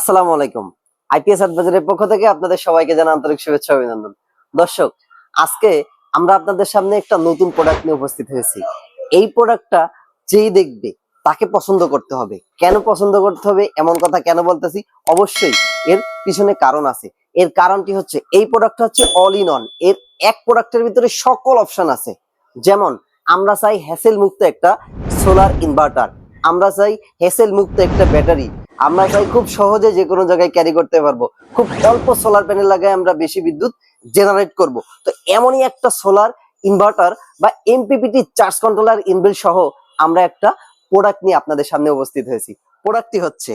আসসালামু আলাইকুম। আইপিএস অ্যাডভাইজারের পক্ষ থেকে আপনাদের সবাইকে জানা আন্তরিক শুভেচ্ছা অভিনন্দন। দর্শক, আজকে আমরা আপনাদের সামনে একটা নতুন প্রোডাক্ট নিয়ে উপস্থিত হয়েছি। এই প্রোডাক্টটা যেই দেখবে, তাকে পছন্দ করতে হবে। কেন পছন্দ করতে হবে, এমন কথা কেন বলতেছি? অবশ্যই এর পিছনে কারণ আছে। এর কারণটি হচ্ছে, এই প্রোডাক্টটা হচ্ছে অল ইন অন এর এক প্রোডাক্টের ভিতরে সকল অপশন আছে। যেমন, আমরা চাই হ্যাসেল মুক্ত একটা সোলার ইনভার্টার আমরা চাই হ্যাসেল মুক্ত একটা ব্যাটারি আমরা চাই খুব সহজে যে কোনো জায়গায় ক্যারি করতে পারব। খুব অল্প সোলার প্যানেল লাগায় আমরা বেশি বিদ্যুৎ জেনারেট করব। তো এমনই একটা সোলার ইনভার্টার বা এমপিপিটি চার্জ কন্ট্রোলার ইনবিল সহ আমরা একটা প্রোডাক্ট নিয়ে আপনাদের সামনে উপস্থিত হয়েছি। প্রোডাক্টটি হচ্ছে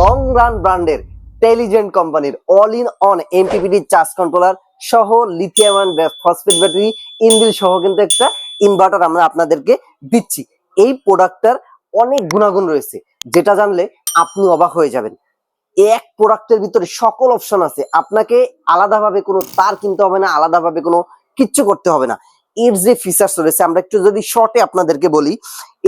লং রান ব্র্যান্ডের টেলিজেন্ট কোম্পানির all in one MPPT charge controller সহ লিথিয়াম ফসফেট ব্যাটারি ইনবিল সহ কিন্তু একটা ইনভার্টার আমরা আপনাদেরকে দিচ্ছি। এই প্রোডাক্টটার অনেক গুণাগুণ রয়েছে। যেটা জানলে আপনি অবাক হয়ে যাবেন। এক প্রোডাক্টের ভিতরে সকল অপশন আছে। আপনাকে আলাদাভাবে কোনো তার কিনতে হবে না, আলাদাভাবে কোনো কিচ্ছু করতে হবে না। এর যে ফিচার্স রয়েছে, আমরা একটু যদি শর্টে আপনাদেরকে বলি,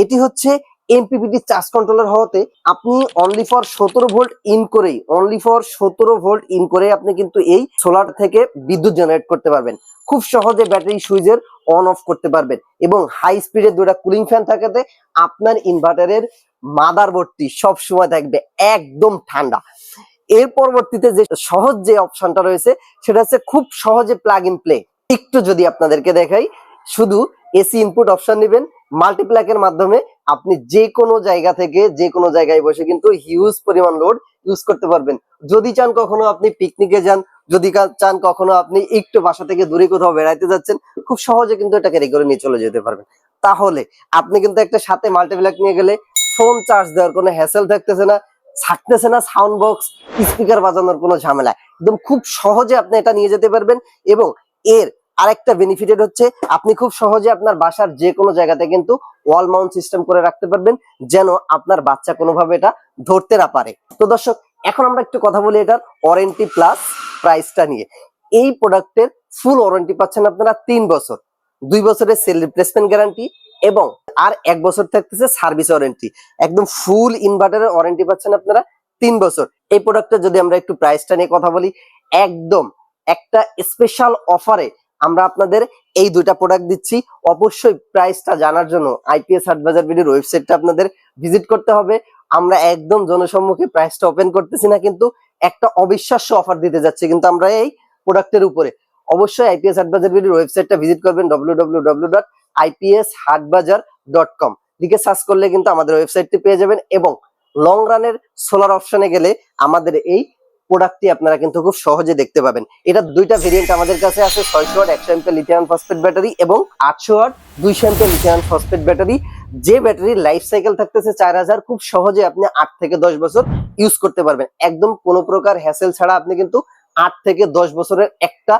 এটি হচ্ছে এমপিপিটি চার্জ কন্ট্রোলার হওয়াতে আপনি অনলি ফর সতেরো ভোল্ট ইন করেই অনলি ফর সতেরো ভোল্ট ইন করে আপনি কিন্তু এই সোলার থেকে বিদ্যুৎ জেনারেট করতে পারবেন। খুব সহজে ব্যাটারি সুইচের অন অফ করতে পারবেন। এবং হাই স্পিডের দুটা কুলিং ফ্যান থাকাতে আপনার ইনভার্টারের মাদার বোর্ডটি সব সময় থাকবে একদম ঠান্ডা। এর পরবর্তীতে যে সহজ যে অপশনটা রয়েছে, সেটা হচ্ছে খুব সহজে প্লাগ ইন প্লে একটু যদি আপনাদেরকে দেখাই, শুধু এসি ইনপুট অপশন নেবেন মাল্টিপ্লাকের মাধ্যমে আপনি যে কোনো জায়গা থেকে যে কোনো জায়গায় বসে কিন্তু হিউজ পরিমাণ লোড ইউজ করতে পারবেন। যদি চান কখনো আপনি পিকনিকে যান যদি চান কখনো আপনি একটু বাসা থেকে দূরে কোথাও বেড়াইতে যাচ্ছেন, খুব সহজে কিন্তু এটা ক্যারি করে নিয়ে চলে যেতে পারবেন। তাহলে আপনি কিন্তু একটা সাথে মাল্টিপ্লাক নিয়ে গেলে ফোন চার্জ দেওয়ার কোনো হ্যাসেল থাকতেছে না থাকতেছে না সাউন্ড বক্স স্পিকার বাজানোর কোনো ঝামেলা। একদম খুব সহজে আপনি এটা নিয়ে যেতে পারবেন এবং এর আরেকটা বেনিফিটেড হচ্ছে, আপনি খুব সহজে আপনার বাসার যে কোনো জায়গাতে কিন্তু ওয়াল মাউন্ট সিস্টেম করে রাখতে পারবেন, যেন আপনার বাচ্চা কোনোভাবে এটা ধরতে না পারে। তো দর্শক, এখন আমরা একটু কথা বলি এটার ওয়ারেন্টি প্লাস প্রাইসটা নিয়ে। এই প্রোডাক্টের ফুল ওয়ারেন্টি পাচ্ছেন আপনারা তিন বছর। দুই বছরের সেল রিপ্লেসমেন্ট গ্যারান্টি এবং আর এক বছর থাকতেছে সার্ভিস ওয়ারেন্টি একদম ফুল ইনভার্টারের ওয়ারেন্টি পাচ্ছেন আপনারা তিন বছর। এই প্রোডাক্টের যদি আমরা একটু প্রাইসটা নিয়ে কথা বলি, একদম একটা স্পেশাল অফারে আমরা আপনাদের এই দুইটা প্রোডাক্ট দিচ্ছি। অবশ্যই প্রাইসটা জানার জন্য আইপিএস হাটবাজার বিডির ওয়েবসাইটটা আপনাদের ভিজিট করতে হবে। আমরা একদম জনসম্মুখে প্রাইসটা ওপেন করতেছি না কিন্তু একটা অবিশ্বাস্য অফার দিতে যাচ্ছে, কিন্তু আমরা এই প্রোডাক্টের উপরে। অবশ্যই আইপিএস হাটবাজার বিডির ওয়েবসাইটটা ভিজিট করবেন কম লিখে সার্চ করলে কিন্তু আমাদের ওয়েবসাইটটি পেয়ে যাবেন এবং লং রানের সোলার অপশনে গেলে আমাদের এই প্রোডাক্টটি আপনারা কিন্তু খুব সহজে দেখতে পাবেন। এটা দুইটা ভেরিয়েন্ট আমাদের কাছে আছে, ছয়শো ওয়াট একশো এমপে লিথিয়াম ফসফেট ব্যাটারি এবং আটশো ওয়াট দুইশো এমপে লিথিয়াম ফসফেট ব্যাটারি যে ব্যাটারির লাইফ সাইকেল থাকতেছে চার হাজার, খুব সহজে আপনি আট থেকে দশ বছর ইউজ করতে পারবেন। একদম কোনো প্রকার হ্যাসেল ছাড়া আপনি কিন্তু আট থেকে দশ বছরের একটা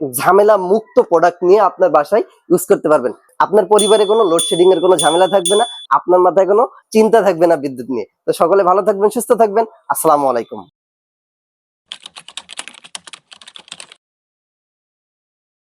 ঝামেলা মুক্ত প্রোডাক্ট নিয়ে আপনার বাসায় ইউজ করতে পারবেন। আপনার পরিবারে কোনো লোডশেডিং এর কোনো ঝামেলা থাকবে না, আপনার মাথায় কোনো চিন্তা থাকবে না বিদ্যুৎ নিয়ে। তো সকলে ভালো থাকবেন, সুস্থ থাকবেন। আসসালামু আলাইকুম।